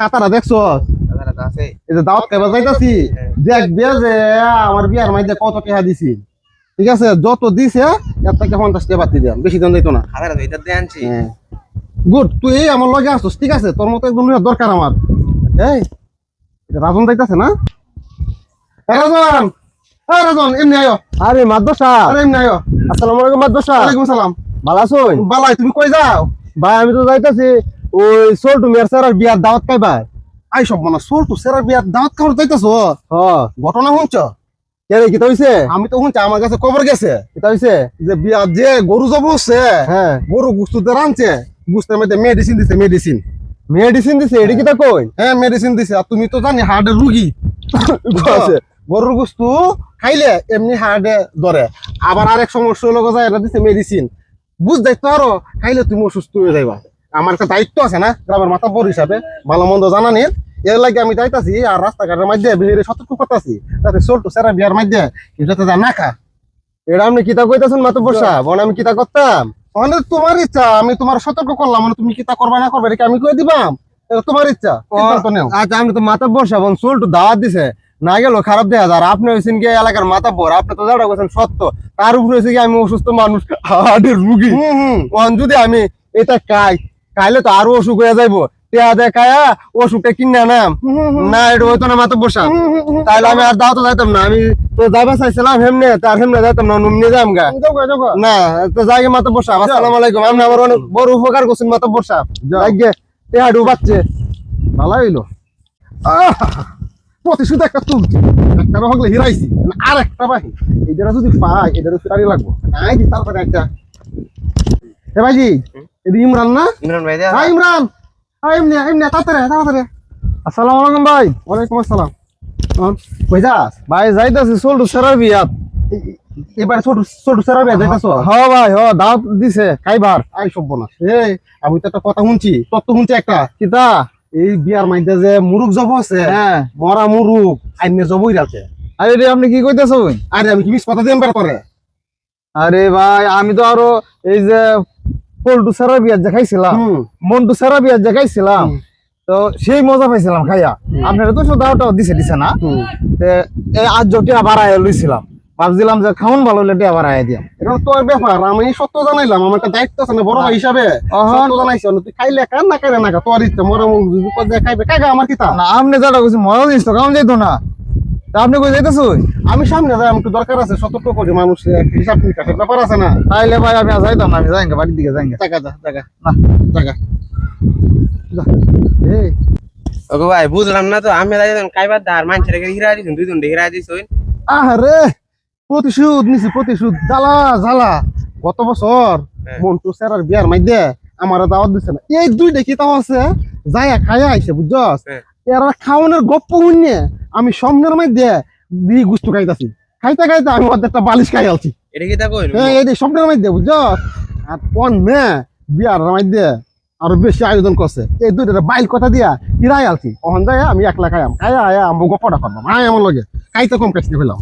কাতারা দেখছ? দাদারা তো এই যে দাওয়াত খাইবা যাইতাছি। দেখবে যে আমার বিয়ার মাঝে কত টাকা দিছি। ঠিক আছে? যত দিছে এর থেকে পঞ্চাশ টাকা বাতি দিলাম। বেশি দাম যাইতো না। দাদারা তো এটা দিয়ে আনছি। গুড তুই আমার লগে আসছিস ঠিক আছে? তোর মতো একদম দরকার আমার। এই রাজন যাইতাছে না? এ রাজন! এ রাজন এমনি আয়ো। আরে মাদ্রাসা। আরে এমনি আয়ো। আসসালামু আলাইকুম মাদ্রাসা। ওয়ালাইকুম সালাম ভালো আছোই? বালাই তুমি কই যাও? ভাই আমি তো যাইতাছি। ওই সোল্টু মিয়ার স্যার আর বিয়ার দাওয়াত ভাই আই সব মানে সোল টু সেরা বিয়ার দাওয়াত খাওয়ার যাইতাছো? হ। ঘটনা শুনছ? কে রে কিতা হইছে? আমি তো শুনছি আমার কাছে খবর গেছে। কিতা হইছে? যে বিয়ার যে গরু জব হচ্ছে হ্যাঁ। গরু গুস্তুতে রানছে গুস্তের মধ্যে মেডিসিন দিছে মেডিসিন মেডিসিন দিছে? এডি কিতা কই হ্যাঁ মেডিসিন দিছে। আর তুমি তো জানি হার্টের রুগী। গরুর গুস্তু খাইলে এমনি হার্টে ধরে। আবার আরেক সমস্যা হলো যায় এটা দিছে মেডিসিন বুঝ দায়িত্ব আরও খাইলে তুমি অসুস্থ হয়ে যাইবা। আমার একটা দায়িত্ব আছে না গ্রামের মাথা বড় হিসাবে ভালো মন্দ জানানির এর লাগে আমি যাইতাছি আর রাস্তাঘাটের মধ্যে বেরিয়ে সতর্ক করতেছি তাতে চলতো সেরা বিয়ার মধ্যে এটাতে যা না খা এটা আপনি কিতা কইতাছেন মাতব্বর সাহেব? বন আমি কিতা করতাম? মানে তোমার ইচ্ছা আমি তোমার সতর্ক করলাম মানে তুমি কি তা করবা না করবে এটা আমি কয়ে দিবাম? এটা তোমার ইচ্ছা আচ্ছা আমি তো মাতব্বর সাহেব সোল্টু দাওয়াত দিছে। না গেল খারাপ দেখা যায় আর আপনি হয়েছেন কি এলাকার মাথা মাতাব্বর আপনি তো যারা বলছেন সত্য। তার উপরে হয়েছে কি আমি অসুস্থ মানুষ হার্টের রুগী। যদি আমি এটা খাই খাইলে তো আরও অসুখ হয়ে যাইবো। পেয়া দেয় খায়া অসুখটা কিনে নাম না এটা হইতো না মাতো বসা। তাহলে আমি আর দাওয়াতে যাইতাম না। আমি তো যাইবা চাইছিলাম হেমনে তার হেমনে যাইতাম না নুমনি যাম গা। না তো যাই মাতো বসা। আসসালামু আলাইকুম। আপনি আমার অনেক বড় উপকার করছেন মাতো বসা। যাইগে পেয়া ডুবাচ্ছে ভালো হইল। প্রতিশোধ একটা তুলছি। একটা হগলে হিরাইছি। আর একটা বাহি। এটা যদি পাই এটা ফিরারি লাগবো। নাই তারপরে একটা। হে ভাইজি এটা ইমরান না? ইমরান ভাই হ্যাঁ ইমরান। হ্যাঁ এমনি এমনি তাড়াতাড়ি তাড়াতাড়ি। আসসালামু আলাইকুম ভাই। ওয়ালাইকুম আসসালাম। হ্যাঁ, কই যাস ভাই যাইতাছি সোল্টু সেরার বিয়াত। এবারে ছোট ছোট সেরা বিয়া যাইতাছ? হ ভাই হ দাওয়াত দিছে খাইবার। আই সব না এই আমি তো একটা কথা শুনছি তোর তো শুনছি একটা। কিতা? এই বিয়ার মাইতে যে মুরুক জব আছে হ্যাঁ। মরা মুরুক আইনে জবই আছে। আরে রে আপনি কি কইতেছেন আরে আমি কি মিস কথা বের করে আরে ভাই আমি তো আরও এই যে পল্টু সেরা বিয়াত দেখাইছিলাম হুম। মন্টু সেরা বিয়াত দেখাইছিলাম হুম। তো সেই মজা পাইছিলাম খাইয়া। আপনারা তো শুধু দাওয়াটাও দিছে দিছে না। তে আজ জটিয়া বাড়াই লইছিলাম ভাবছিলাম যে খাউন ভালো হলে টিয়া বাড়াই দিয়াম। এটা তোর ব্যাপার আমি সত্য জানাইলাম আমার একটা দায়িত্ব আছে না বড় ভাই হিসাবে। সত্য জানাইছি তুই খাইলে কার না খাইলে না তোর ইচ্ছা মরে বিপদ দিয়ে খাইবে কাকা আমার কিতা? না আপনি যাটা কইছি মজা জিনিস তো খাওয়ান যাইতো না। তা আপনি কই যাইতেছো আমি সামনে যাই একটু দরকার আছে সতর্ক করি মানুষ হিসাব নিকাশের ব্যাপার আছে না? তাইলে ভাই আমি আর যাইতাম না আমি যাইঙ্গা বাড়ির দিকে যাইঙ্গা। টাকা যা টাকা। না। টাকা। এই। ওগো ভাই বুঝলাম না তো আমি যাইতাম কাইবার দার মানুষের হিরা দিছুন দুই দুন্ডে হিরা দিছুন আরে প্রতিশোধ নিছি প্রতিশোধ। জ্বালা জ্বালা। গত বছর হ্যাঁ। মন্টু স্যারের বিয়ার মাইদে আমার দাওয়াত দিছে না। এই দুইটা কি তাও আছে? যাইয়া খাইয়া আইছে বুঝছস? হ্যাঁ। এরা খাওয়ানোর গপ্প শুনে আমি সামনের মধ্যে দি গুস্তু খাইতাছি। খাইতে খাইতে আমি ওদের একটা বালিশ খাই আলছি। এটা কি তা হ্যাঁ এই স্বপ্নের মাইদে বুঝছ? আর কোন মে বিয়ার মধ্যে আরও বেশি আয়োজন করছে। এই দুইটা বাইল কথা দিয়া কিরাই আলছি। ওখান যায় আমি একলা খাইয়াম। খাইয়া আয়া আমি গপ্পটা করলাম। আয় আমার লগে। খাইতে কম খাইছি ফেলাম।